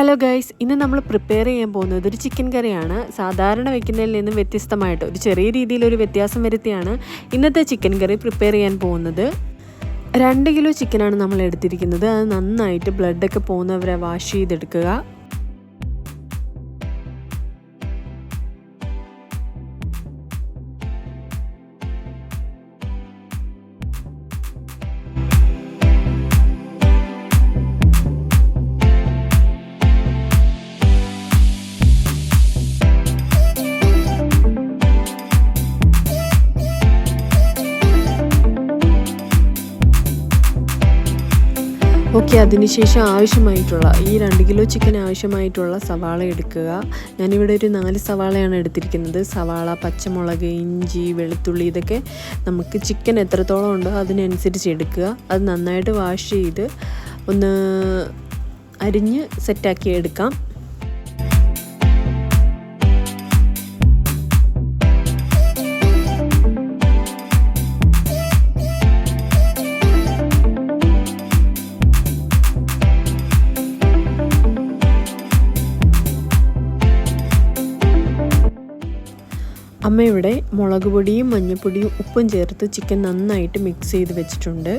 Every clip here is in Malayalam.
ഹലോ ഗൈസ് ഇന്ന് നമ്മൾ പ്രിപ്പയർ ചെയ്യാൻ പോകുന്നത് ഒരു ചിക്കൻ കറിയാണ്. സാധാരണ വെക്കുന്നതിൽ നിന്നും വ്യത്യസ്തമായിട്ട് ഒരു ചെറിയ രീതിയിൽ ഒരു വ്യത്യാസം വരുത്തിയാണ് ഇന്നത്തെ ചിക്കൻ കറി പ്രിപ്പയർ ചെയ്യാൻ പോകുന്നത്. രണ്ട് കിലോ ചിക്കനാണ് നമ്മൾ എടുത്തിരിക്കുന്നത്. അത് നന്നായിട്ട് ബ്ലഡൊക്കെ പോകുന്നവരെ വാഷ് ചെയ്തെടുക്കുക. ഓക്കെ അതിനുശേഷം ആവശ്യമായിട്ടുള്ള ഈ രണ്ട് കിലോ ചിക്കൻ ആവശ്യമായിട്ടുള്ള സവാള എടുക്കുക. ഞാനിവിടെ ഒരു നാല് സവാളയാണ് എടുത്തിരിക്കുന്നത്. സവാള പച്ചമുളക് ഇഞ്ചി വെളുത്തുള്ളി ഇതൊക്കെ നമുക്ക് ചിക്കൻ എത്രത്തോളം ഉണ്ടോ അതിനനുസരിച്ച് എടുക്കുക. അത് നന്നായിട്ട് വാഷ് ചെയ്ത് ഒന്ന് അരിഞ്ഞ് സെറ്റാക്കി എടുക്കാം. ഇവിടെ മുളക് പൊടിയും മഞ്ഞൾപ്പൊടിയും ഉപ്പും ചേർത്ത് ചിക്കൻ നന്നായിട്ട് മിക്സ് ചെയ്ത് വെച്ചിട്ടുണ്ട്.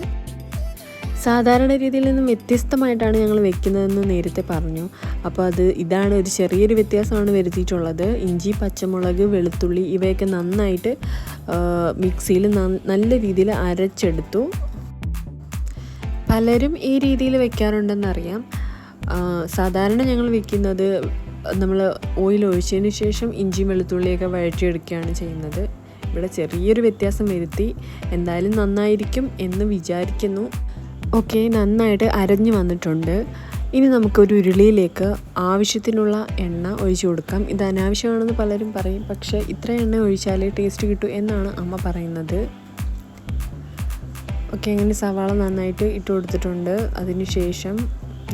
സാധാരണ രീതിയിൽ നിന്നും വ്യത്യസ്തമായിട്ടാണ് ഞങ്ങൾ വെക്കുന്നതെന്ന് നേരത്തെ പറഞ്ഞു. അപ്പോൾ അത് ഇതാണ് ഒരു ചെറിയൊരു വ്യത്യാസമാണ് വരുത്തിയിട്ടുള്ളത്. ഇഞ്ചി പച്ചമുളക് വെളുത്തുള്ളി ഇവയൊക്കെ നന്നായിട്ട് മിക്സിയിൽ നല്ല രീതിയിൽ അരച്ചെടുത്തു. പലരും ഈ രീതിയിൽ വെക്കാറുണ്ടെന്നറിയാം. സാധാരണ ഞങ്ങൾ വെക്കുന്നത് നമ്മൾ ഓയിൽ ഒഴിച്ചതിന് ശേഷം ഇഞ്ചിയും വെളുത്തുള്ളിയൊക്കെ വഴറ്റിയെടുക്കുകയാണ് ചെയ്യുന്നത്. ഇവിടെ ചെറിയൊരു വ്യത്യാസം വരുത്തി എന്തായാലും നന്നായിരിക്കും എന്ന് വിചാരിക്കുന്നു. ഓക്കെ നന്നായിട്ട് അരഞ്ഞു വന്നിട്ടുണ്ട്. ഇനി നമുക്കൊരു ഉരുളിയിലേക്ക് ആവശ്യത്തിനുള്ള എണ്ണ ഒഴിച്ചു കൊടുക്കാം. ഇത് അനാവശ്യമാണെന്ന് പലരും പറയും പക്ഷേ ഇത്ര എണ്ണ ഒഴിച്ചാലേ ടേസ്റ്റ് കിട്ടൂ എന്നാണ് അമ്മ പറയുന്നത്. ഓക്കെ അങ്ങനെ സവാള നന്നായിട്ട് ഇട്ട് കൊടുത്തിട്ടുണ്ട്. അതിനുശേഷം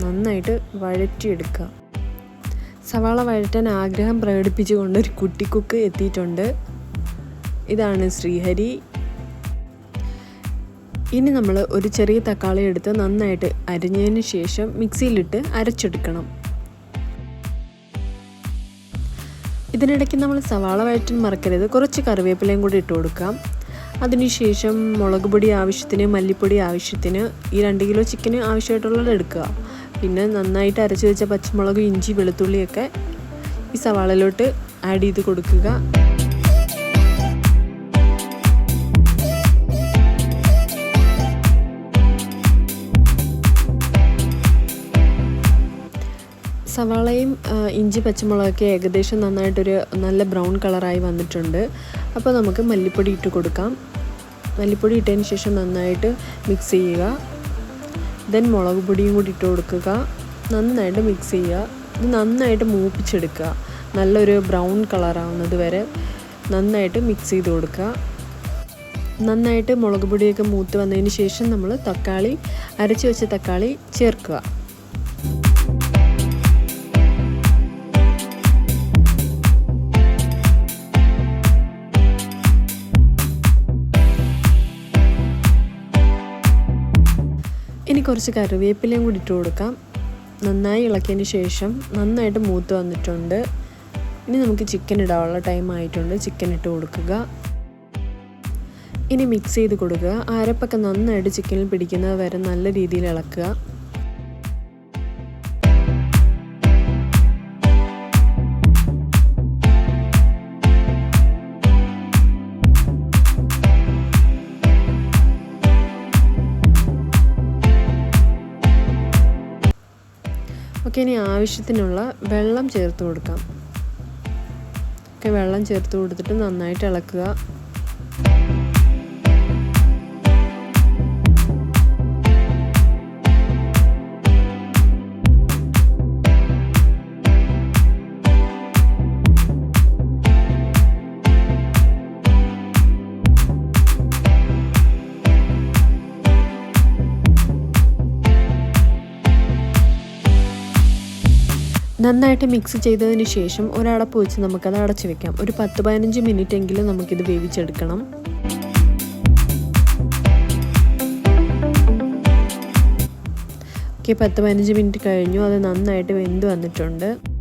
നന്നായിട്ട് വഴറ്റിയെടുക്കുക. സവാള വഴറ്റാൻ ആഗ്രഹം പ്രകടിപ്പിച്ചുകൊണ്ട് ഒരു കുട്ടിക്കുക്ക് എത്തിയിട്ടുണ്ട്. ഇതാണ് ശ്രീഹരി. ഇനി നമ്മൾ ഒരു ചെറിയ തക്കാളി എടുത്ത് നന്നായിട്ട് അരിഞ്ഞതിന് ശേഷം മിക്സിയിലിട്ട് അരച്ചെടുക്കണം. ഇതിനിടയ്ക്ക് നമ്മൾ സവാള വഴറ്റാൻ മറക്കരുത്. കുറച്ച് കറിവേപ്പിലയും കൂടി ഇട്ട് കൊടുക്കാം. അതിനുശേഷം മുളക് പൊടി ആവശ്യത്തിന് മല്ലിപ്പൊടി ആവശ്യത്തിന് ഈ രണ്ട് കിലോ ചിക്കന് ആവശ്യമായിട്ടുള്ളത് എടുക്കുക. പിന്നെ നന്നായിട്ട് അരച്ച് വെച്ച പച്ചമുളക് ഇഞ്ചി വെളുത്തുള്ളിയൊക്കെ ഈ സവാളയിലോട്ട് ആഡ് ചെയ്ത് കൊടുക്കുക. സവാളയും ഇഞ്ചി പച്ചമുളകൊക്കെ ഏകദേശം നന്നായിട്ടൊരു നല്ല ബ്രൗൺ കളറായി വന്നിട്ടുണ്ട്. അപ്പോൾ നമുക്ക് മല്ലിപ്പൊടി ഇട്ട് കൊടുക്കാം. മല്ലിപ്പൊടി ഇട്ടതിന് ശേഷം നന്നായിട്ട് മിക്സ് ചെയ്യുക. ദെൻ മുളക് പൊടിയും കൂടി ഇട്ട് കൊടുക്കുക. നന്നായിട്ട് മിക്സ് ചെയ്യുക. ഇത് നന്നായിട്ട് മൂപ്പിച്ചെടുക്കുക. നല്ലൊരു ബ്രൗൺ കളറാവുന്നത് വരെ നന്നായിട്ട് മിക്സ് ചെയ്ത് കൊടുക്കുക. നന്നായിട്ട് മുളക് പൊടിയൊക്കെ മൂത്ത് വന്നതിന് ശേഷം നമ്മൾ തക്കാളി അരച്ച് വെച്ച തക്കാളി ചേർക്കുക. ഇനി കുറച്ച് കറിവേപ്പിലയും കൂടി ഇട്ട് കൊടുക്കാം. നന്നായി ഇളക്കിയതിന് ശേഷം നന്നായിട്ട് മൂത്ത് വന്നിട്ടുണ്ട്. ഇനി നമുക്ക് ചിക്കൻ ഇടാനുള്ള ടൈം ആയിട്ടുണ്ട്. ചിക്കൻ ഇട്ട് കൊടുക്കുക. ഇനി മിക്സ് ചെയ്ത് കൊടുക്കുക. അരപ്പൊക്കെ നന്നായിട്ട് ചിക്കനിൽ പിടിക്കുന്നത് വരെ നല്ല രീതിയിൽ ഇളക്കുക. ഓക്കെ ഇനി ആവശ്യത്തിനുള്ള വെള്ളം ചേർത്ത് കൊടുക്കാം. ഒക്കെ വെള്ളം ചേർത്ത് കൊടുത്തിട്ട് നന്നായിട്ട് ഇളക്കുക. നന്നായിട്ട് മിക്സ് ചെയ്തതിന് ശേഷം ഒരടപ്പ് വെച്ച് നമുക്കത് അടച്ചു വെക്കാം. ഒരു പത്ത് പതിനഞ്ച് മിനിറ്റ് എങ്കിലും നമുക്കിത് വേവിച്ചെടുക്കണം. ഓക്കെ പത്ത് പതിനഞ്ച് മിനിറ്റ് കഴിഞ്ഞു. അത് നന്നായിട്ട് വെന്ത് വന്നിട്ടുണ്ട്.